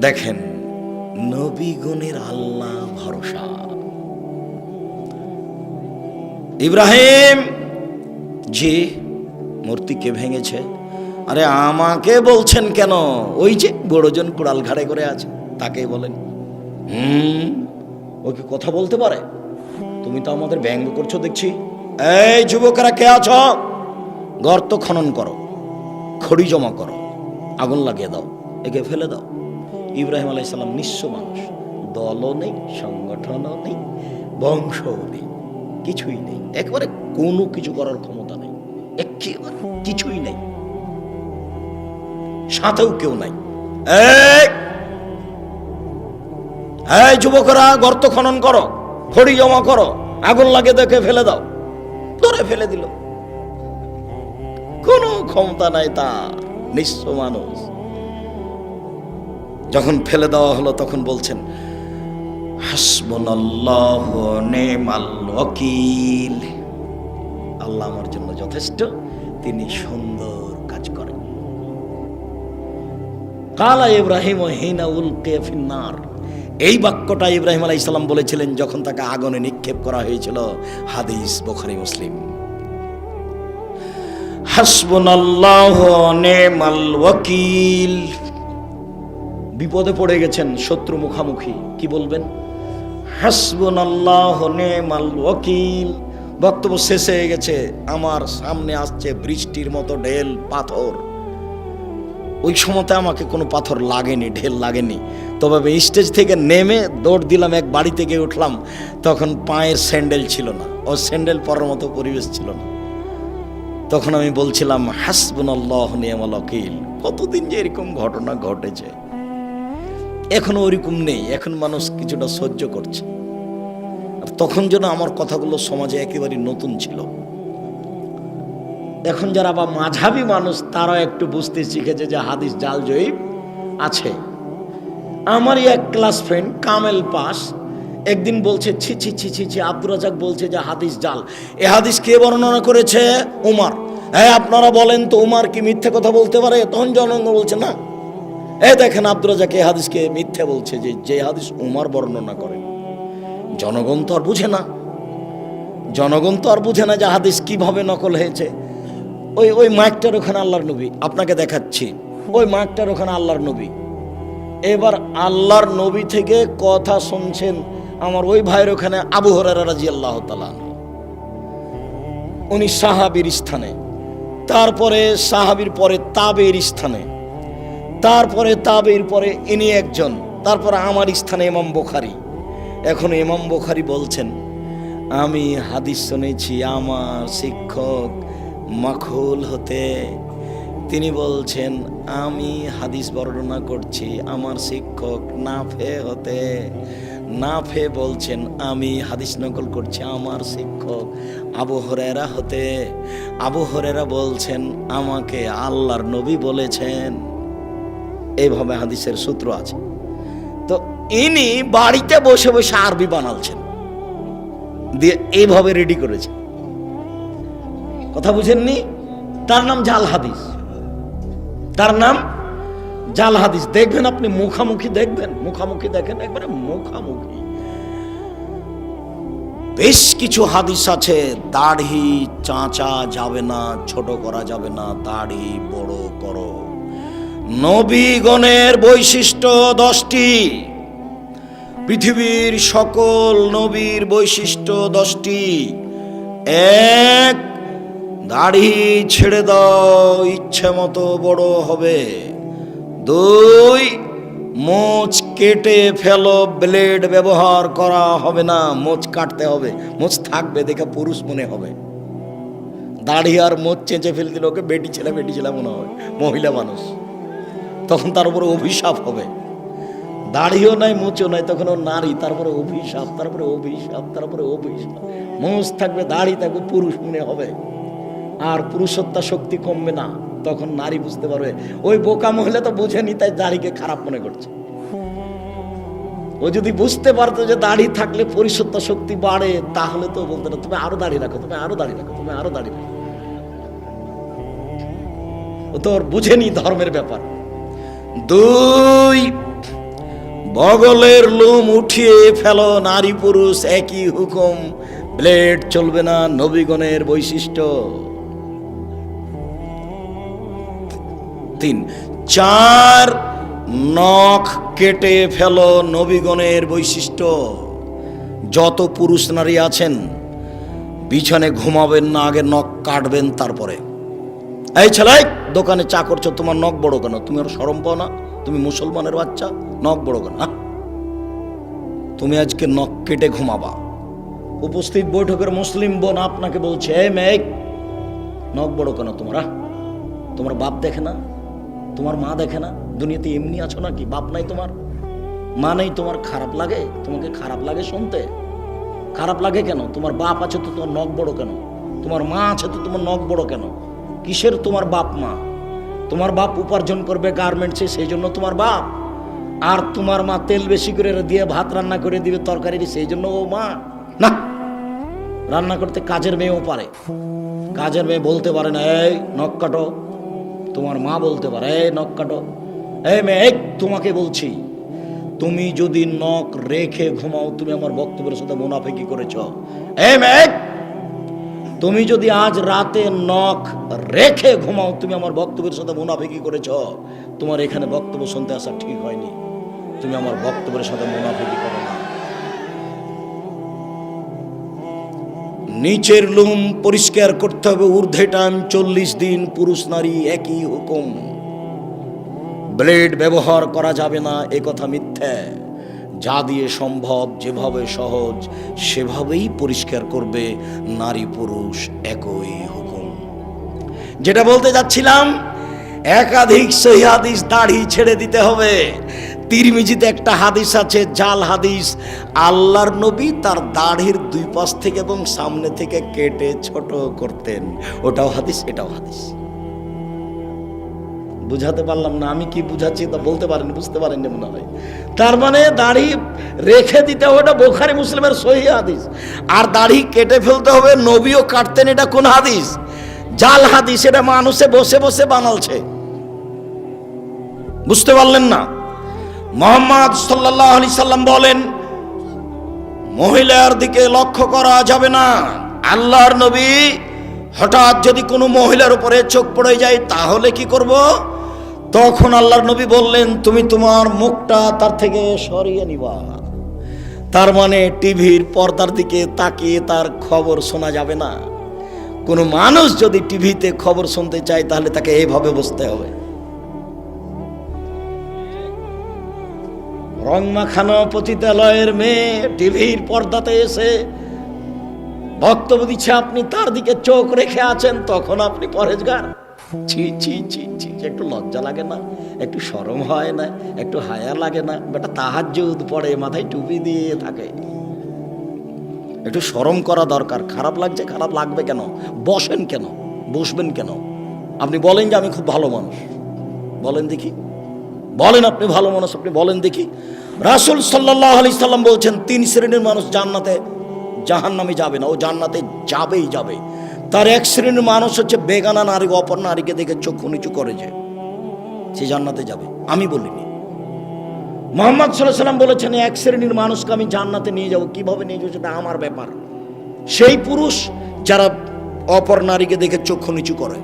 দেখেন নবীগণের আল্লাহ ভরসা। ইব্রাহিম, জি মূর্তি কে ভেঙেছে। আরে আমাকে বলছেন কেন? ওই যে বড়জন কুড়াল ঘাড়ে করে আছে, তাকে বলেন। হুম ওকে কথা বলতে পারে? তুমি তো আমাদের ব্যঙ্গ করছ, দেখছি। এই যুবকেরা কে আছো? গর্ত খনন করো, খড়ি জমা করো, আগুন লাগিয়ে দাও। একে ফেলে দাও। ইব্রাহিম আলাইসাল্লাম নিঃস্ব মানুষ। দলও নেই, সংগঠনও নেই, বংশও নেই, কিছুই নেই। একেবারে কোনো কিছু করার ক্ষমতা নেই। একেবারে কিছুই নেই। সাথেও কেউ নাই। এই! যুবকরা, গর্ত খনন করো খড়ি জমা করো, আগুন লাগে দেখে ফেলে দাও। ধরে ফেলে দিল। কোনো ক্ষমতা নাই তা নিঃস্ব মানুষ। যখন ফেলে দেওয়া হলো তখন বলছেন, হাসবুনাল্লাহ নেমাল ওয়াকিল। আল্লাহ আমার জন্য যথেষ্ট, তিনি সুন্দর কাজ করেন। কালা ইব্রাহিম হিনা এই বাক্যটা ইব্রাহিম আলাই ইসলাম বলেছিলেন যখন তাকে আগুনে নিক্ষেপ করা হয়েছিল, হাদিস বোখারি, মুসলিম। হাসবুনাল্লাহ নেমাল ওয়াকিল। বিপদে পড়ে গেছেন শত্রু মুখামুখি। কি বলবেন? হাসবুন আল্লাহ নেমাল ওয়াকিল। বক্তব্য শেষ হয়ে গেছে। আমার সামনে আসছে বৃষ্টির মতো ঢেল পাথর। ওই সময়তে আমাকে কোনো পাথর লাগেনি, ঢেল লাগেনি। তবে স্টেজ থেকে নেমে দৌড় দিলাম, এক বাড়ি থেকে উঠলাম। তখন পায়ের স্যান্ডেল ছিল না। ও স্যান্ডেল পরার মতো পরিবেশ ছিল না। তখন আমি বলছিলাম হাসবুন আল্লাহ নিয়ামাল ওকিল কতদিন যে এরকম ঘটনা ঘটেছে? এখনও ওরকম নেই, এখন মানুষ কিছুটা সহ্য করছে। আর তখন যেন আমার কথাগুলো সমাজে একেবারে নতুন ছিল। এখন যারা বা মাঝাবি মানুষ, তারাও একটু বুঝতে শিখেছে যে হাদিস জাল জয়ীব আছে। আমারই এক ক্লাস ফ্রেন্ড, কামেল পাস, একদিন বলছে, ছি ছি ছি ছি ছি, আব্দুর রাজাক বলছে যে হাদিস জাল। এ হাদিস কে বর্ণনা করেছে? উমার। হ্যাঁ আপনারা বলেন তো উমার কি মিথ্যে কথা বলতে পারে? তখন জনগণ বলছে, না। এ দেখেন আব্দুর রাজাক হাদিসকে মিথ্যে বলছে যে যে হাদিস উমার বর্ণনা করেন জনগণ তো আর বুঝে না। জনগণ তো আর বুঝে না যে হাদিস কীভাবে নকল হয়েছে। ওই ওই মাইকটার ওখানে আল্লাহর নবী। আপনাকে দেখাচ্ছি। ওই মাইকটার ওখানে আল্লাহর নবী। এবার আল্লাহর নবী থেকে কথা শুনছেন আমার ওই ভাইয়ের ওখানে আবু হরারা রাজি আল্লাহ তালা উনি সাহাবির স্থানে। তারপরে সাহাবির পরে তাবের স্থানে। তারপরে তাবের পরে ইনি একজন। তারপরে আমার স্থানে ইমাম বোখারি। এখন ইমাম বোখারি বলছেন, আমি হাদিস শুনেছি, আমার শিক্ষক মাখুল হতে। তিনি বলছেন, আমি হাদিস বর্ণনা করছি, আমার শিক্ষক নাফে হতে। নাফে বলছেন, আমি হাদিস নকল করছি, আমার শিক্ষক আবু হরেরা হতে। আবু হরেরা বলছেন, আমাকে আল্লাহর নবী বলেছেন। এইভাবে হাদিসের সূত্র আছে। তো ইনি বাড়িতে বসে বসে আরবি বানালছেন। দিয়ে এইভাবে রেডি করেছেন কথা বুঝেননি? তার নাম জাল হাদিস। তার নাম জাল হাদিস। দেখবেন আপনি মুখামুখি দেখবেন? মুখামুখি দেখেন একবারে মুখামুখি। বেশ কিছু হাদিস আছে। দাড়ি চাঁচা যাবে না, ছোট করা যাবে না, দাড়ি বড় করো। নবীগণের বৈশিষ্ট্য দশটি। পৃথিবীর সকল নবীর বৈশিষ্ট্য দশটি। এক, দাড়ি ছেড়ে দাও, ইচ্ছে মতো বড় হবে। দুই, মোচ কেটে ফেলো, ব্লেড ব্যবহার করা হবে না, মোচ কাটতে হবে, মোচ থাকবে, দেখে পুরুষ মনে হবে। দাড়ি আর মোচ চেঁচে ফেল দিলে ওকে বেটি ছেলে বেটি ছেলে মনে হবে, মহিলা মানুষ। তখন তার উপরে অভিশাপ হবে। দাড়িও নাই, মোচও নাই, তখন ও নারী তারপরে অভিশাপ তারপরে অভিশাপ তারপরে অভিশাপ। মোচ থাকবে, দাড়ি থাকবে, পুরুষ মনে হবে। আর পুরুষত্বা শক্তি কমবে না, তখন নারী বুঝতে পারবে। ওই বোকা মহিলা তো বুঝেনি, তাই দাড়িকে খারাপ মনে করছে। ও যদি বুঝতে পারতো যে দাড়ি থাকলে পরিশুদ্ধ শক্তি বাড়ে, তাহলে তো বলতো না, তুমি আরও দাড়ি রাখো, তুমি আরও দাড়ি রাখো, তুমি আরও দাড়ি রাখো। ও তো ওর বুঝেনি ধর্মের ব্যাপার। দুই, বগলের লোম উঠিয়ে ফেলো, নারী পুরুষ একই হুকুম। ব্লেড চলবে না, নবীগণের বৈশিষ্ট্য। তিন, চার নখ কেটে ফেলো, নবীগণের বৈশিষ্ট্য। যত পুরুষ নারী আছেন, বিছানে ঘুমাবেন না, আগে নখ কাটবেন তারপরে। এই ছেলে, দোকানে চা করছ, তোমার নখ বড় কেন? তুমি আর সরম পাও না? তুমি মুসলমানের বাচ্চা, নখ বড় কেন? আহ? তুমি আজকে নখ কেটে ঘুমাবা। উপস্থিত বৈঠকের মুসলিম বোন আপনাকে বলছে এ মেয়ে, নখ বড় কেন তোমার আহ? তোমার বাপ দেখে না? তোমার মা দেখে না? দুনিয়াতে এমনি আছো নাকি? বাপ নাই তোমার? মা নেই তোমার? খারাপ লাগে? তোমাকে খারাপ লাগে শুনতে? খারাপ লাগে কেন? তোমার বাপ আছে তো তোমার নখ বড় কেন? তোমার মা আছে তো তোমার নখ বড় কেন? কিসের তোমার বাপ মা? তোমার বাপ উপার্জন করবে গার্মেন্টসে সেই জন্য তোমার বাপ। আর তোমার মা তেল বেশি করে দিয়ে ভাত রান্না করে দিবে তরকারি, সেই জন্য ও মা। না, রান্না করতে কাজের মেয়েও পারে। কাজের মেয়ে বলতে পারে না, এই নখ কাটো। তোমার মা বলতে পারে, এই নখ কাটো। এই মেয়ে, এই তোমাকে বলছি, তুমি যদি নখ রেখে ঘুমাও, তুমি আমার বক্তব্যের সাথে মুনাফিকি করেছ। এই মেয়ে তুমি যদি আজ রাতে নখ রেখে ঘুমাও, তুমি আমার বক্তব্যের সাথে মুনাফিকি করেছ, তোমার এখানে বক্তব্য শুনতে আসা ঠিক হয়নি। তুমি আমার বক্তব্যের সাথে মুনাফিকি করো না। নিচের লুম পরিষ্কার করতে হবে, ঊর্ধ্বে টাইম চল্লিশ দিন পুরুষ নারী একই হুকুম। ব্লেড ব্যবহার করা যাবে না, এ কথা মিথ্যে। যা দিয়ে সম্ভব যেভাবে সহজ, সেভাবেই পরিষ্কার করবে নারী পুরুষ একই হুকুম। যেটা বলতে যাচ্ছিলাম, একাধিক সহি হাদিস দাড়ি ছেড়ে দিতে হবে। তিরমিজিতে একটা হাদিস আছে, জাল হাদিস, আল্লাহর নবী তার দাড়ির দুই পাশ থেকে এবং সামনে থেকে কেটে ছোট করতেন। ওটাও হাদিস, এটাও হাদিস। বুঝাতে পারলাম না, আমি কি বুঝাচ্ছি তা বলতে পারেন, বুঝতে পারেননি মনে হয়। তার মানে দাড়ি রেখে দিতে হবে এটা বোখারি মুসলিমের সহি হাদিস। আর দাড়ি কেটে ফেলতে হবে, নবীও কাটতেন, এটা কোন হাদিস? জাল হাদিস, এটা মানুষে বসে বসে বানালছে। বুঝতে পারলেন না? মোহাম্মদ সাল্লাহ আলি সাল্লাম বলেন, মহিলার দিকে লক্ষ্য করা যাবে না। আল্লাহর নবী হঠাৎ যদি কোনো মহিলার উপরে চোখ পড়ে যায়, তাহলে কি করব? তখন আল্লাহর নবী বললেন, তুমি তোমার মুখটা তার থেকে সরিয়ে নিবা। তার মানে টিভির পর্দার দিকে তাকিয়ে তার খবর শোনা যাবে না। কোনো মানুষ যদি টিভিতে খবর শুনতে চায়, তাহলে তাকে এইভাবে বসতে হবে। রং মাখানো পতিতালয়ের মেয়ে টিভির পর্দাতে এসে বক্তব্য দিচ্ছে আপনি তার দিকে চোখ রেখে আছেন, তখন আপনি পরেজগার ছি ছি ছি ছি একটু লজ্জা লাগে না? একটু সরম হয় না? একটু হায়া লাগে না? বেটা তাহাজ্জুদ পড়ে, মাথায় টুপি দিয়ে থাকে। একটু সরম করা দরকার। খারাপ লাগছে, খারাপ লাগবে কেন? বসেন কেন? বসবেন কেন? আপনি বলেন যে আমি খুব ভালো মানুষ। বলেন দেখি। বলেন আপনি ভালো মানুষ, আপনি বলেন দেখি। রাসুল সাল্লাহ আলি সাল্লাম বলছেন, তিন শ্রেণির মানুষ জান্নাতে জাহান নামে যাবে না। ও জান্নাতে যাবেই যাবে। তার এক শ্রেণির মানুষ হচ্ছে বেগানা নারী, অপর নারীকে দেখে চক্ষু নিচু করে যে, সে জান্নাতে যাবে। আমি বলিনি। মোহাম্মদ সাল্লাহ সাল্লাম বলেছেন এক শ্রেণির মানুষকে আমি জান্নাতে নিয়ে যাব। কীভাবে নিয়ে যাব সেটা আমার ব্যাপার। সেই পুরুষ যারা অপর নারীকে দেখে চক্ষু নিচু করে,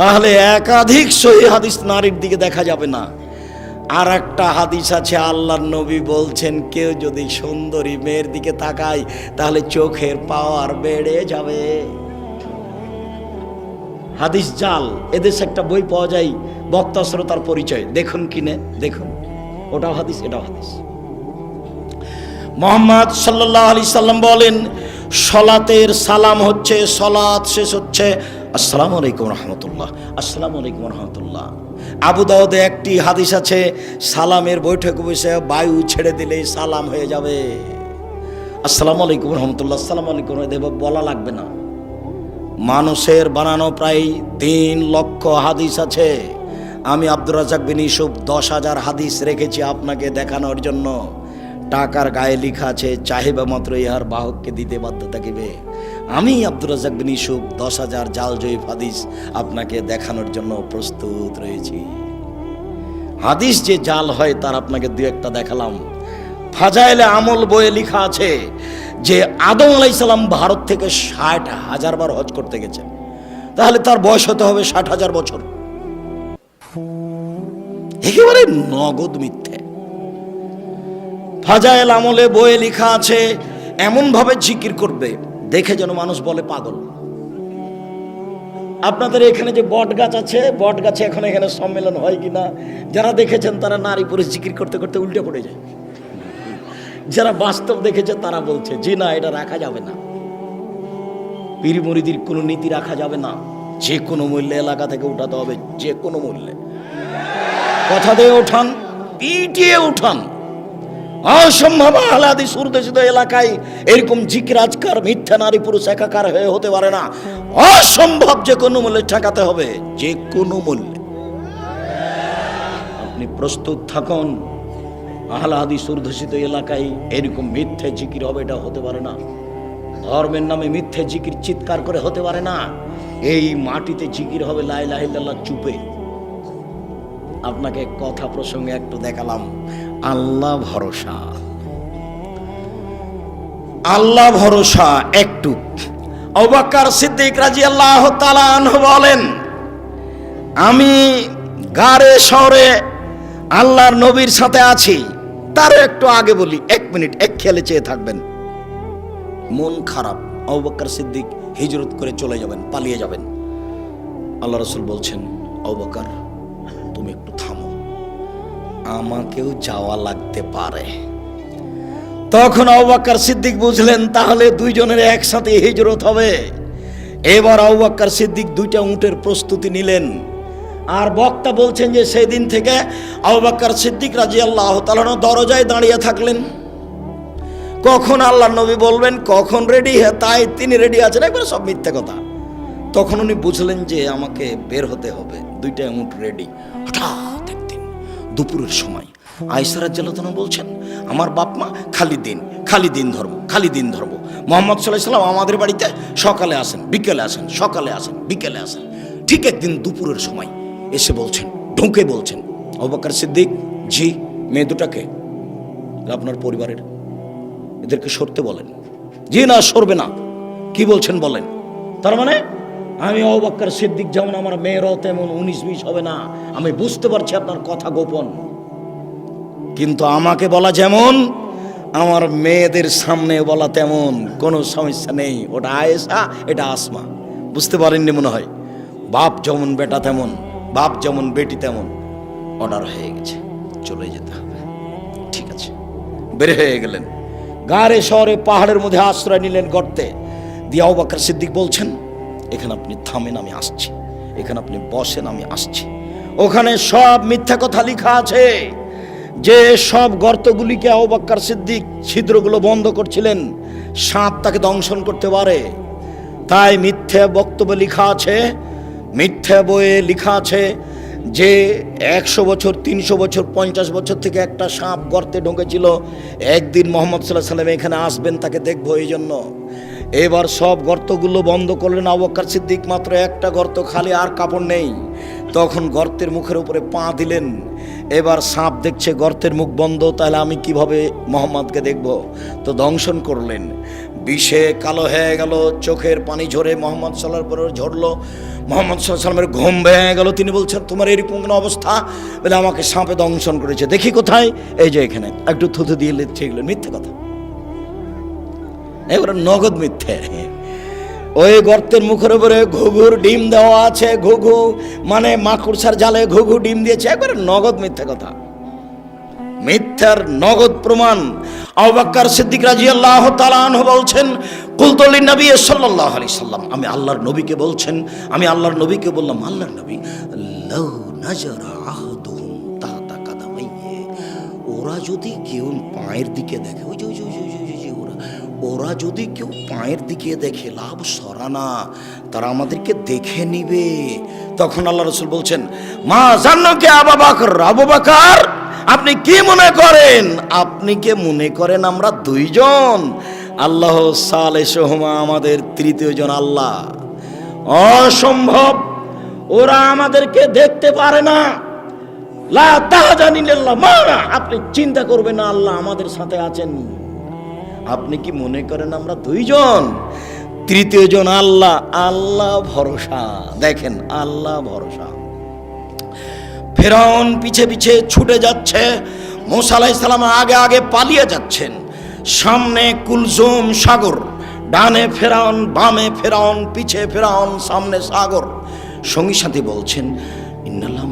তাহলে একাধিক সহি হাদিস নারীর দিকে দেখা যাবে না। আর একটা হাদিস আছে, আল্লাহর নবী বলছেন, কেউ যদি সুন্দরী মেয়ের দিকে তাকায়, তাহলে চোখের পাওয়ার বেড়ে যাবে। হাদিস জাল, এদেশে একটা বই পাওয়া যায়, বক্তা শ্রোতার পরিচয়। দেখুন কিনে, দেখুন। ওটাও হাদিস, এটাও হাদিস। মোহাম্মদ সাল্লাহ আলি সাল্লাম বলেন, সলাতের সালাম হচ্ছে, সলাৎ শেষ হচ্ছে আসসালামু আলাইকুম রহমতুল্লাহ। আসসালামু আলাইকুম রহমতুল্লাহ। আবু দাউদে একটি হাদিস আছে, সালামের বৈঠক বসে বায়ু ছেড়ে দিলেই সালাম হয়ে যাবে। আসসালামু আলাইকুম রহমতুল্লাহ আসসালামু আলাইকুম দেব বলা লাগবে না। মানুষের বানানো প্রায় তিন লক্ষ হাদিস আছে। আমি আব্দুর রাজাক বিন ইসুফ দশ হাজার হাদিস রেখেছি আপনাকে দেখানোর জন্য। টাকার গায়ে লিখা আছে, চাহিবা মাত্র ইহার বাহককে দিতে বাধ্য থাকিবে। আমি আব্দুর রাজাক বিন ইসুফ, দশ হাজার জাল জয়ীফ হাদিস আপনাকে দেখানোর জন্য প্রস্তুত রয়েছি। হাদিস যে জাল হয় তার আপনাকে দু একটা দেখালাম। ফাজাইলে আমল বইয়ে লেখা আছে যে আদম আলাইসাল্লাম ভারত থেকে ষাট হাজার বার হজ করতে গেছেন। তাহলে তার বয়স হতে হবে ষাট হাজার বছর। একেবারে নগদ মিথ্যে। ফাজাইল আমলে বইয়ে লেখা আছে এমন ভাবে জিকির করবে দেখে যেন মানুষ বলে পাগল। আপনাদের এখানে যে বট গাছ আছে বট গাছে এখন এখানে সম্মেলন হয় কিনা, যারা দেখেছেন তারা নারী পুরুষ জিকির করতে করতে উল্টে পড়ে যায়। যারা বাস্তব দেখেছে তারা বলছে, জি না, এটা রাখা যাবে না। পীর মুরিদির কোনো নীতি রাখা যাবে না। যে কোনো মূল্যে এলাকা থেকে উঠাতে হবে, যে কোনো মূল্যে। কথা দিয়ে ওঠান পিটিয়ে উঠান। অসম্ভব আহ্লাদি সুরদেশিত এলাকায় এরকম জিকিরাজকার, মিথ্যা নারী পুরুষ একাকার হয়ে হতে পারে না। অসম্ভব যে কোনো মূল্যে ঠেকাতে হবে, যে কোনো মূল্যে। আপনি প্রস্তুত থাকুন, আহ্লাদি সুরদূষিত এলাকায় এরকম মিথ্যে জিকির হবে, এটা হতে পারে না। ধর্মের নামে মিথ্যে জিকির চিৎকার করে হতে পারে না। এই মাটিতে জিকির হবে লাই লাহিল্লাহ চুপে। আপনাকে কথা প্রসঙ্গে একটু দেখালাম। আল্লাহ ভরসা। আল্লাহ ভরসা একটু অবাক্কার সিদ্দিক রাজি আল্লাহ বলেন, আমি গাড়ে শহরে আল্লাহর নবীর সাথে আছি। তারও একটু আগে বলি, এক মিনিট, এক খেলে চেয়ে থাকবেন। মন খারাপ অবাক্কার সিদ্দিক হিজরত করে চলে যাবেন, পালিয়ে যাবেন। আল্লাহ রসুল বলছেন অবাকার তুমি একটু থামো। আমাকেও যাওয়া লাগতে পারে। তখন আউবাক্কার সিদ্দিক বুঝলেন, তাহলে দুইজনের একসাথে হিজরত হবে। এবার আউবাক্কার সিদ্দিক দুইটা উটের প্রস্তুতি নিলেন। আর বক্তা বলছেন যে সেই দিন থেকে আউবাক্কার সিদ্দিক রাজি আল্লাহ তালানো দরজায় দাঁড়িয়ে থাকলেন। কখন আল্লাহ নবী বলবেন, কখন রেডি? হ্যাঁ তাই তিনি রেডি আছেন, একবার সব মিথ্যে কথা। তখন উনি বুঝলেন যে, আমাকে বের হতে হবে, দুইটা উট রেডি। হঠাৎ দুপুরের সময়। আয়সারাজ জালাতন বলছেন, আমার বাপ মা খালি দিন খালি দিন ধর্ম, খালি দিন ধর্ম। মোহাম্মদ সাল্লাহ সাল্লাম আমাদের বাড়িতে সকালে আসেন, বিকেলে আসেন, সকালে আসেন, বিকেলে আসেন। ঠিক একদিন দুপুরের সময় এসে বলছেন, ঢুকে বলছেন অবাকার সিদ্দিক, জি, মেয়ে দুটাকে আপনার পরিবারের এদেরকে সরতে বলেন। জি না, সরবে না। কি বলছেন বলেন? তার মানে আমি অবাক্কার সিদ্দিক, যেমন আমার মেয়েরাও তেমন উনিশ, বিশ হবে না। আমি বুঝতে পারছি আপনার কথা গোপন। কিন্তু আমাকে বলা যেমন, আমার মেয়েদের সামনে বলা তেমন কোনো সমস্যা নেই। ওটা আয়েসা এটা আসমা। বুঝতে পারেননি মনে হয়? বাপ যেমন, বেটা তেমন, বাপ যেমন, বেটি তেমন। অর্ডার হয়ে গেছে। চলে যেতে হবে। ঠিক আছে। বের হয়ে গেলেন। গাড়ে শহরে পাহাড়ের মধ্যে আশ্রয় নিলেন গর্তে। দিয়াও বাকর সিদ্দিক বলছেন এখানে আপনি থামেন, আমি আসছি। এখানে আপনি বসেন, আমি আসছি। ওখানে সব মিথ্যা কথা লেখা আছে। যে সব গর্তগুলিকে আবাক্কার সিদ্দিক ছিদ্রগুলো বন্ধ করছিলেন, সাপ তাকে দংশন করতে পারে। তাই মিথ্যে বক্তব্য লেখা আছে, মিথ্যে বইয়ে লেখা আছে যে একশো বছর, তিনশো বছর, পঞ্চাশ বছর থেকে একটা সাপ গর্তে ঢুকেছিল। একদিন মোহাম্মদ সাল্লাহ সাল্লাম এখানে আসবেন, তাকে দেখব এই জন্য এবার সব গর্তগুলো বন্ধ করলেন আবক্কার সিদ্দিক, মাত্র একটা গর্ত খালি আর কাপড় নেই। তখন গর্তের মুখের উপরে পা দিলেন। এবার সাপ দেখছে গর্তের মুখ বন্ধ, তাহলে আমি কীভাবে মোহাম্মদকে দেখব? তো দংশন করলেন। বিষে কালো হয়ে গেল, চোখের পানি ঝরে মোহাম্মদ সাল্লার পরে ঝরলো। মোহাম্মদ সাল্লামের ঘুম ভেঙে গেল। তিনি বলছেন, তোমার এরকম কোনো অবস্থা? বলে আমাকে সাপে দংশন করেছে। দেখি কোথায়? এই যে এখানে। একটু থুতু দিয়ে ঠিক মিথ্যে কথা। এবারে নগদ মিথ্যে। ওই গর্তের মুখের উপরে ঘুঘুর ডিম দেওয়া আছে, ঘুঘু মানে মাকুড়সার জালে ঘুঘু ডিম দিয়েছে, একবারে নগদ মিথ্যে কথা। মিথ্যার নগদ প্রমাণ। আবাক্কার সিদ্দিক রাজি আল্লাহ তালান বলছেন কুলতলি নবী সাল্লাহ আলি সাল্লাম। আমি আল্লাহর নবীকে বলছেন, আমি আল্লাহর নবীকে বললাম, আল্লাহর নবী নাজারা ওরা যদি কেউ পায়ের দিকে দেখে ওই যে ওই যে ওরা যদি কেউ পায়ের দিকে দেখে লাভ সরানা তারা আমাদেরকে দেখে নিবে। তখন আল্লাহ রসুল বলছেন, মা জান্ন কে আবা বাকর, আবু বাকার, আপনি কি মনে করেন? আপনি কে মনে করেন? আমরা দুইজন। আল্লাহ সালে সোহমা আমাদের তৃতীয় জন আল্লাহ। অসম্ভব। ওরা আমাদেরকে দেখতে পারে না। লা তাহজানিল্লাহ মা না আপনি চিন্তা করবেন না, আল্লাহ আমাদের সাথে আছেন। আপনি কি মনে করেন আমরা দুইজন? তৃতীয় জন আল্লাহ আল্লাহ ভরসা। দেখেন, আল্লাহ ভরসা। ফেরাউন পিছে পিছে ছুটে যাচ্ছে, মোসা আলাইসালাম আগে আগে পালিয়ে যাচ্ছেন। সামনে কুলজুম সাগর, ডানে ফেরাউন, বামে ফেরাউন, পিছে ফেরাউন, সামনে সাগর। সঙ্গী সাথে বলছেন, ইন্নাল্লাহ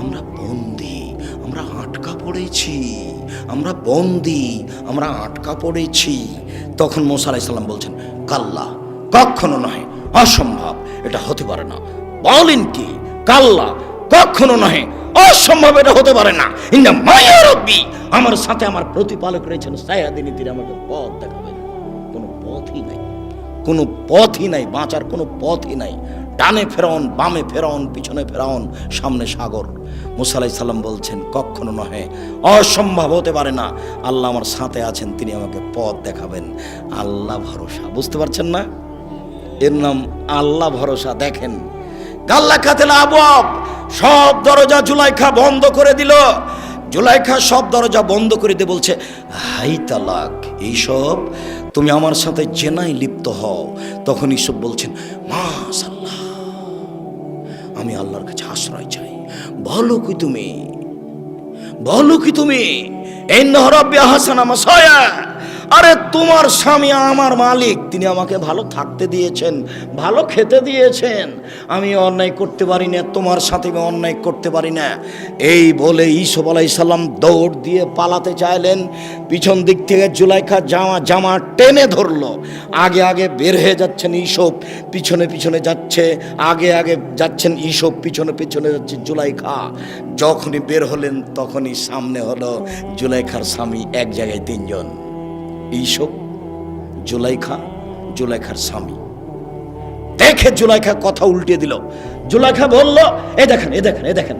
আমরা বন্দি, আমরা আটকা পড়েছি। আমরা বন্দি, আমরা আটকা পড়েছি। তখন মোসা আলাইসাল্লাম বলছেন, কাল্লা, কখনো নয় অসম্ভব, এটা হতে পারে না। বলেন কি, কাল্লা, কখনো নহে, অসম্ভব, এটা হতে পারে না। ইন্দা মায়া আমার সাথে আমার প্রতিপালক রয়েছেন সায়াদিনী তিনি আমাকে পথ দেখাবেন। কোনো পথই নাই, কোনো পথই নাই, বাঁচার কোনো পথই নাই। ডানে ফেরাউন, বামে ফেরাউন, পিছনে ফেরাউন, সামনে সাগর। মুসালাই সাল্লাম বলছেন, কখনো নহে, অসম্ভব হতে পারে না। আল্লাহ আমার সাথে আছেন, তিনি আমাকে পথ দেখাবেন। আল্লাহ ভরসা। বুঝতে পারছেন না? এর নাম, আল্লাহ ভরসা। দেখেন গাল্লা খাতেল আবব সব দরজা জুলাইখা বন্ধ করে দিল। জুলাইখা সব দরজা বন্ধ করে দিয়ে বলছে, হাই তালাক, এইসব তুমি আমার সাথে জেনাই লিপ্ত হও। তখন ইসব বলছেন মাশাল্লাহ আমি আল্লাহর কাছে আশ্রয় চাই। বলো কি তুমি? বলো কি তুমি? এই নহরব্বে হাসানা মাসায়া। আরে তোমার স্বামী আমার মালিক, তিনি আমাকে ভালো থাকতে দিয়েছেন, ভালো খেতে দিয়েছেন। আমি অন্যায় করতে পারি না, তোমার সাথে আমি অন্যায় করতে পারি না। এই বলে ঈসব আলাইসাল্লাম দৌড় দিয়ে পালাতে চাইলেন। পিছন দিক থেকে জুলাইখা জামা জামা টেনে ধরলো। আগে আগে বের হয়ে যাচ্ছেন ঈসব পিছনে পিছনে যাচ্ছে। আগে আগে যাচ্ছেন ঈসব পিছনে পিছনে যাচ্ছে জুলাইখা। যখনই বের হলেন, তখনই সামনে হলো জুলাইখার স্বামী, এক জায়গায় তিনজন। ঈসব জুলাইখা, জুলাইখার স্বামী। দেখে জুলাইখা কথা উল্টে দিল। জুলাইখা বলল, এ দেখেন এ দেখেন এ দেখেন।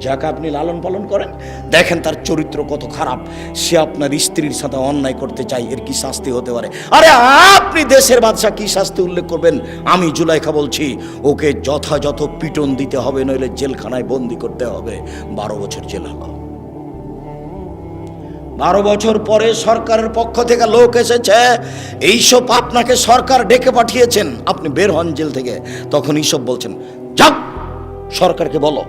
যাকে আপনি লালন পালন করেন, দেখেন তার চরিত্র কত খারাপ। সে আপনার স্ত্রীর সাথে অন্যায় করতে চাই এর কি শাস্তি হতে পারে? আরে আপনি দেশের বাদশাহ কি শাস্তি উল্লেখ করবেন? আমি জুলাইখা বলছি, ওকে যথাযথ পিটন দিতে হবে, নইলে জেলখানায় বন্দি করতে হবে। বারো বছর জেল হলো বারো বছর পরে সরকারের পক্ষ থেকে লোক এসেছে। এইসব আপনাকে সরকার ডেকে পাঠিয়েছেন। আপনি বের হন জেল থেকে। তখন এইসব বলছেন যাক সরকারকে বলো,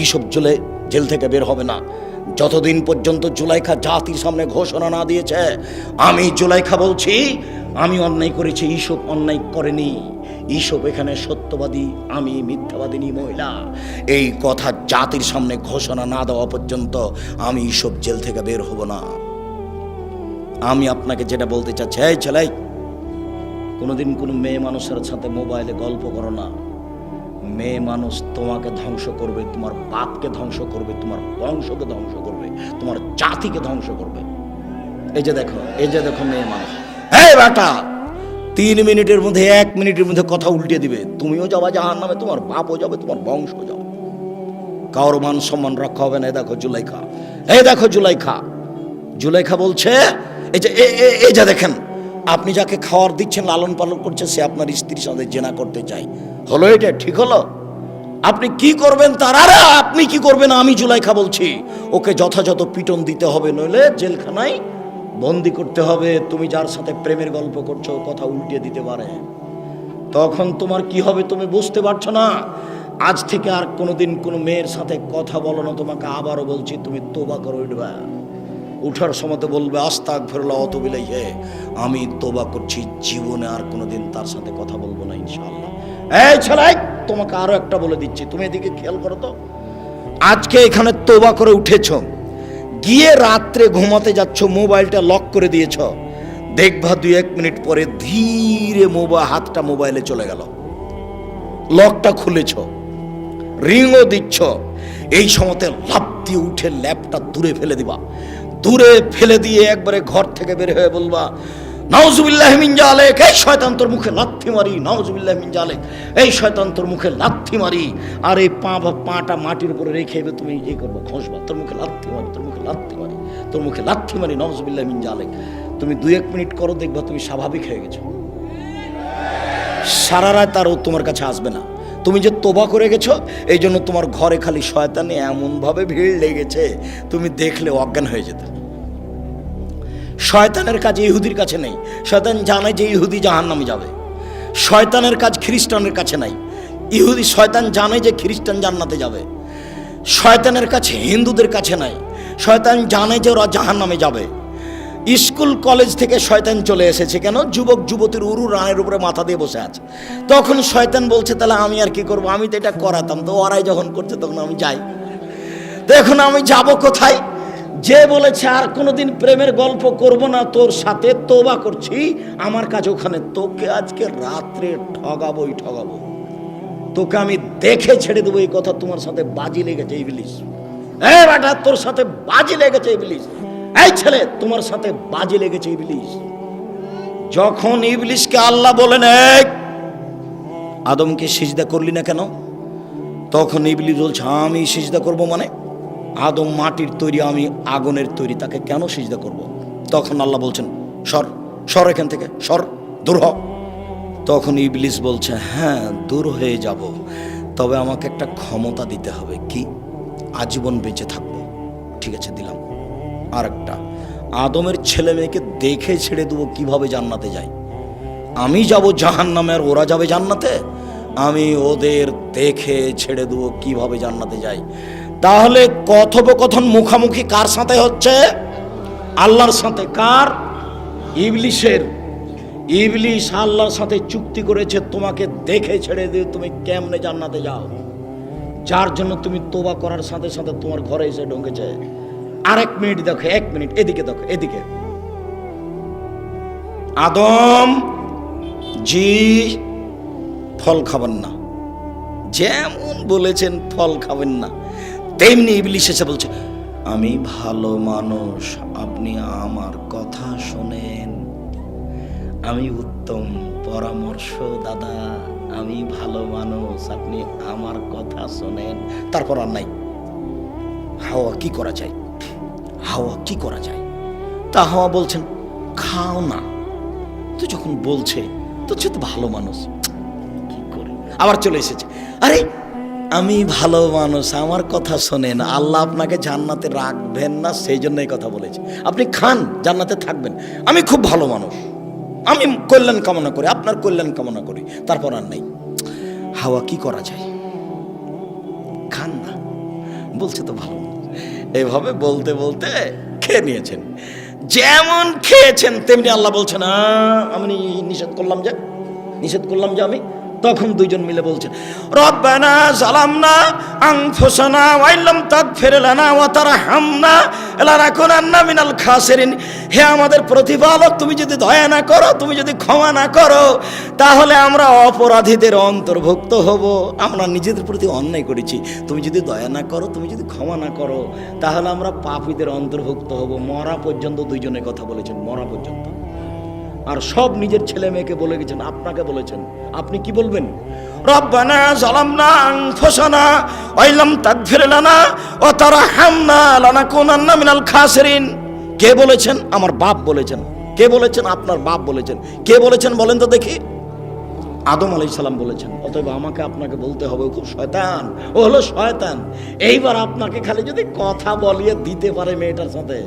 এইসব জেলে জেল থেকে বের হবে না। যতদিন পর্যন্ত জুলাইখা জাতির সামনে ঘোষণা না দিয়েছে, আমি জুলাইখা বলছি, আমি অন্যায় করেছি, এইসব অন্যায় করেনি। এইসব এখানে সত্যবাদী, আমি মিথ্যাবাদিনী মহিলা। এই কথা জাতির সামনে ঘোষণা না দেওয়া পর্যন্ত আমি এইসব জেল থেকে বের হব না। আমি আপনাকে যেটা বলতে চাচ্ছি, এই ছেলাই কোনোদিন কোনো মেয়ে মানুষের সাথে মোবাইলে গল্প করো না। মেয়ে মানুষ তোমাকে ধ্বংস করবে, তোমার বাপকে ধ্বংস করবে, তোমার বংশকে ধ্বংস করবে, তোমার জাতিকে ধ্বংস করবে। এই যে দেখো, এই যে দেখো মেয়ে মানুষ। এই বেটা! তিন মিনিটের মধ্যে, এক মিনিটের মধ্যে কথা উল্টে দিবে। তুমিও যাবা জাহান নামে তোমার বাপও যাবে, তোমার বংশ যাবে। কারও মান সম্মান রক্ষা হবে না। এই দেখো জুলাইখা এই দেখো জুলাইখা। জুলাইখা বলছে, এই যে, এ- এ- এই যে দেখেন, আপনি যাকে খাওয়ার দিচ্ছেন, লালন পালন করছে, সে আপনার স্ত্রীর সাথে জেনা করতে চাই হলো এটা? ঠিক হলো? আপনি কি করবেন তার? আপনি কি করবেন? আমি জুলাইখা বলছি, ওকে যথাযথ পিটন দিতে হবে, নইলে জেলখানায় বন্দি করতে হবে, তুমি যার সাথে প্রেমের গল্প করছ, কথা উল্টিয়ে দিতে পারে। তখন তোমার কি হবে তুমি বুঝতে পারছ না। আজ থেকে আর কোনোদিন কোনো মেয়ের সাথে কথা বলো না, তোমাকে আবারও বলছি, তুমি তোবা করে উঠবা। উঠার সময় বলবে, আস্তাক ফেরলা অত বিলাই হে আমি তোবা করছি, জীবনে আর কোনোদিন তার সাথে কথা বলব না ইনশাল্লাহ এই ছেলাই তোমাকে আরও একটা বলে দিচ্ছি, তুমি এদিকে খেয়াল করো তো। আজকে এখানে তোবা করে উঠেছো। গিয়ে রাত্রে ঘুমাতে যাচ্ছ, মোবাইলটা লক করে দিয়েছ। দেখবা দুই এক মিনিট পরে ধীরে মোবাইল হাতটা মোবাইলে চলে গেল। লকটা খুলেছ রিংও দিচ্ছ। এই সময়তে লাভ দিয়ে উঠে ল্যাপটা দূরে ফেলে দিবা। দূরে ফেলে দিয়ে একবারে ঘর থেকে বের হয়ে বলবা, নাউজুবিল্লাহ মিন জালেক, এই শয়তান তোর মুখে লাথি মারি, নাউজুবিল্লাহ মিন জালেক, এই শয়তান মুখে লাথি মারি। আর এই পা বা পাটা মাটির উপরে রেখে তুমি ইয়ে করব খসবা তোর মুখে লাথি মারি, তোর মুখে লাথি মারি। তোর মুখে লাথি মারি নাউজুবিল্লাহ মিন জালেক। তুমি দুই এক মিনিট করো, দেখবা তুমি স্বাভাবিক হয়ে গেছো। সারা রাত আর তোমার কাছে আসবে না। তুমি যে তোবা করে গেছো, এই জন্য তোমার ঘরে খালি শয়তানে এমনভাবে ভিড় লেগেছে, তুমি দেখলে অজ্ঞান হয়ে যেতে। শয়তানের কাজ ইহুদির কাছে নেই। শয়তান জানে যে ইহুদি জাহান নামে যাবে। শয়তানের কাজ খ্রিস্টানের কাছে নাই। ইহুদি, শয়তান জানে যে খ্রিস্টান জান্নাতে যাবে। শয়তানের কাছে হিন্দুদের কাছে নাই। শয়তান জানে যে ওরা জাহান নামে যাবে। স্কুল, কলেজ থেকে শয়তান চলে এসেছে কেন? যুবক, যুবতীর উরু রানের উপরে মাথা দিয়ে বসে আছে। তখন শয়তান বলছে, তাহলে আমি আর কি করব? আমি তো এটা করাতাম। তো ওরাই যখন করছে, তখন আমি যাই। তো এখন আমি যাব কোথায়? যে বলেছে, আর কোনোদিন প্রেমের গল্প করব না তোর সাথে, তোবা করছি। আমার কাছে ওখানে তোকে আজকে রাত্রে ঠগাবোই, ঠগাবো। তোকে আমি দেখে ছেড়ে দেবো। এই কথা তোমার সাথে বাজি লেগেছে ইবলিশ এই বেটা, তোর সাথে বাজি লেগেছে ইবলিশ এই ছেলে, তোমার সাথে বাজি লেগেছে ইবলিশ যখন ইবলিশকে আল্লাহ বলেন, এই, আদমকে সিজদা করলি না কেন? তখন ইবলিশ বলছে, আমি সিজদা করব মানে? আদম মাটির তৈরি, আমি আগুনের তৈরি, তাকে কেন সিজদা করব? তখন আল্লাহ বলছেন, সর সর এখান থেকে, সর, দূর হ। তখন ইবলিস বলছে হ্যাঁ দূর হয়ে যাব। তবে আমাকে একটা ক্ষমতা দিতে হবে। কি? আজীবন বেঁচে থাকব। ঠিক আছে, দিলাম। আর একটা আদমের ছেলে মেয়েকে দেখে ছেড়ে দেবো, কীভাবে জান্নাতে যায় আমি যাব জাহান নামে আর ওরা যাবে জান্নাতে? আমি ওদের দেখে ছেড়ে দেবো, কীভাবে জান্নাতে যাই? তাহলে কথোপকথন মুখামুখি কার সাথে হচ্ছে? আল্লাহর সাথে। কার? ইবলিশের। ইবলিশ আল্লাহর সাথে চুক্তি করেছে, তোমাকে দেখে ছেড়ে দিয়ে তুমি কেমনে জান্নাতে যাও? যার জন্য তুমি তোবা করার সাথে সাথে তোমার ঘরে এসে ঢুকেছে আরেক মিনিট দেখো, এক মিনিট, এদিকে দেখো, এদিকে। আদম, জি, ফল খাবেন না। যেমন বলেছেন, ফল খাবেন না। তেমনি ইবলিশ এসে বলছে, আমি ভালো মানুষ, আপনি আমার কথা শোনেন। আমি উত্তম পরামর্শ দাদা আমি ভালো মানুষ, আপনি আমার কথা শোনেন। তারপর আর নাই। হাওয়া কি করা যায়? হাওয়া কি করা যায়? তা হাওয়া বলছেন, খাও না। তো যখন বলছে, তো সে তো ভালো মানুষ। কি করে? আবার চলে এসেছে, আরে, আমি ভালো মানুষ, আমার কথা শোনেন। আল্লাহ আপনাকে জান্নাতে রাখবেন না, সেই জন্যই কথা বলেছে। আপনি খান, জান্নাতে থাকবেন। আমি খুব ভালো মানুষ। আমি কল্যাণ কামনা করি, আপনার কল্যাণ কামনা করি, তারপর আর নাই। হাওয়া কি করা যায়? খান না, বলছে তো ভালো। এভাবে বলতে বলতে খেয়ে নিয়েছেন। যেমন খেয়েছেন, তেমনি আল্লাহ বলছে না আমি নিষেধ করলাম যে, নিষেধ করলাম যে আমি তখন দুইজন মিলে বলছেন, রব্বানা জালামনা আনফুসানা ওয়াইলাম তাগফির লানা ওয়া তারহামনা লানাকুনান্না মিনাল খাসিরিন। হে আমাদের প্রতিপালক, তুমি যদি দয়া না করো, তুমি যদি ক্ষমা না করো, তাহলে আমরা অপরাধীদের অন্তর্ভুক্ত হব। আমরা নিজেদের প্রতি অন্যায় করেছি। তুমি যদি দয়া না করো, তুমি যদি ক্ষমা না করো, তাহলে আমরা পাপীদের অন্তর্ভুক্ত হব। মরা পর্যন্ত দুইজনে কথা বলেছেন, মরা পর্যন্ত। আর সব নিজের ছেলে মেয়েকে বলে গেছেন, আপনাকে বলেছেন। আপনি কি বলবেন? রব্বানা জালামনা আনফুসানা, ওয়াইলাম তাগফির লানা ওয়া তারহামনা লানাকুনান্না মিনাল খাসিরিন। কে বলেছেন? আমার বাপ বলেছেন। কে বলেছেন? আপনার বাপ বলেছেন। কে বলেছেন বলেন তো দেখি। আদম আলাই সালাম বলেছেন, অতএব আমাকে আপনাকে বলতে হবে খুব শয়তান, ও হলো শয়তান। এইবার আপনাকে খালি যদি কথা বলিয়ে দিতে পারে মেয়েটার সাথে।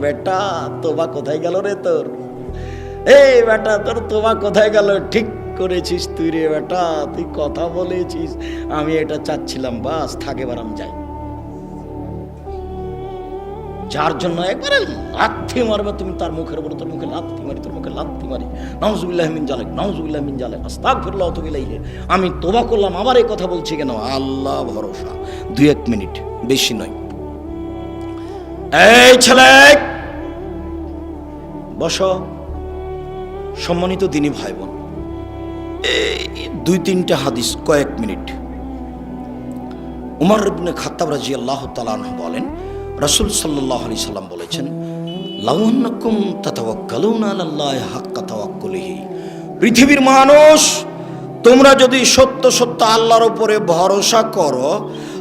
বেটা, তোবা কোথায় গেল রে তোর? এই বেটা, তোর তোবা কোথায় গেল? ঠিক করেছিস তুই রে বেটা, তুই কথা বলেছিস। আমি এটা চাচ্ছিলাম, বাস, থাকে এবার আমি যাই। যার জন্য একবারে লাথি মারবে, তুমি তার মুখের উপর, তোর মুখে লাথি মারি, তোর মুখে লাথি মারি। নাউজুবিল্লাহ মিন জালেক, নাউজুবিল্লাহ মিন জালেক। ওয়া আতুবু ইলাইহি। আমি তোবা করলাম, আবার এই কথা বলছি কেন? আল্লাহ ভরসা। দুই এক মিনিট, বেশি নয়। এই ছেলে! বসো। সম্মানিত দিনী ভাই বোন দুই তিনটে হাদিস কয়েক মিনিট। উমর ইবনে খাত্তাব রাজি আল্লাহ তালাহ বলেন, রাসূল সাল্লাল্লাহু আলাইহি সাল্লাম বলেছেন লাউন্নাকুম তাতাওয়াক্কালুনা হাক্কা তাওয়াক্কুলিহি। পৃথিবীর মানুষ, তোমরা যদি সত্য সত্য আল্লাহর উপরে ভরসা করো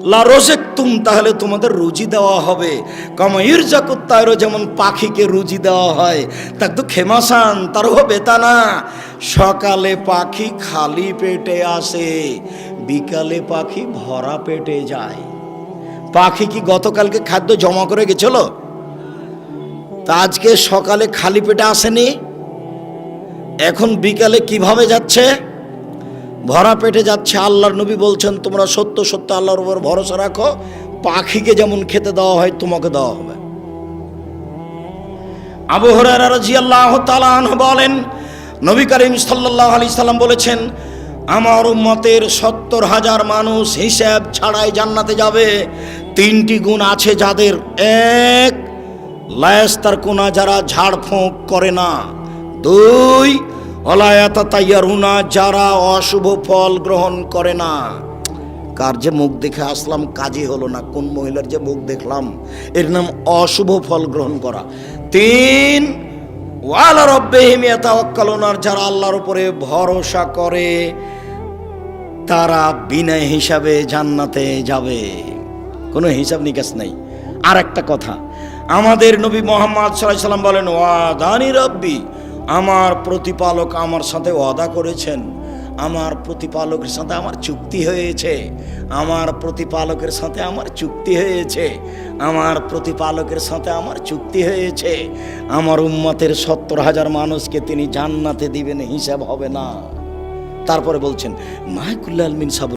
লা রোজেক তুম, তাহলে তোমাদের রুজি দেওয়া হবে। কময়ুর জাকুত্তায়রও যেমন পাখিকে রুজি দেওয়া হয়। তাক তো খেমাসান তার হবে তা না। সকালে পাখি খালি পেটে আসে, বিকালে পাখি ভরা পেটে যায়। পাখি কি গতকালকে খাদ্য জমা করে গেছিল? তা আজকে সকালে খালি পেটে আসেনি? এখন বিকালে কীভাবে যাচ্ছে? ভরা পেটে যাচ্ছে আল্লাহর নবী বলছেন, তোমরা সত্য সত্য আল্লাহর উপর ভরসা রাখো। পাখিকে যেমন খেতে দেওয়া হয়, তোমাকে দেওয়া হবে। আবু তালান বলেন, নবী করিম সাল্লাল্লাহু আলাইহি সাল্লাম বলেছেন, আমার উম্মতের সত্তর হাজার মানুষ হিসাব ছাড়াই জান্নাতে যাবে। তিনটি গুণ আছে যাদের এক লায়াস্তার কোনা যারা ঝাড়ফুঁক করে না। দুই অলায়াতা তাইয়ারুনা, যারা অশুভ ফল গ্রহণ করে না। কার যে মুখ দেখে আসলাম, কাজই হলো না। কোন মহিলার যে মুখ দেখলাম, এর নাম অশুভ ফল গ্রহণ করা। তিন, ওয়ালা যারা আল্লাহর উপরে ভরসা করে, তারা বিনা হিসাবে জান্নাতে যাবে। কোনো হিসাব নিকাশ নাই। আর একটা কথা, আমাদের নবী মোহাম্মদ সাল্লাম বলেন, ওয়াদানি রব্বি আমার প্রতিপালক আমার সাথে ওয়াদা করেছেন। আমার প্রতিপালকের সাথে আমার চুক্তি হয়েছে। আমার প্রতিপালকের সাথে আমার চুক্তি হয়েছে। আমার প্রতিপালকের সাথে আমার চুক্তি হয়েছে। আমার উম্মতের সত্তর হাজার মানুষকে তিনি জান্নাতে দিবেন, হিসাব হবে না। তারপরে বলছেন মাহকুল্লাল মিন সাবু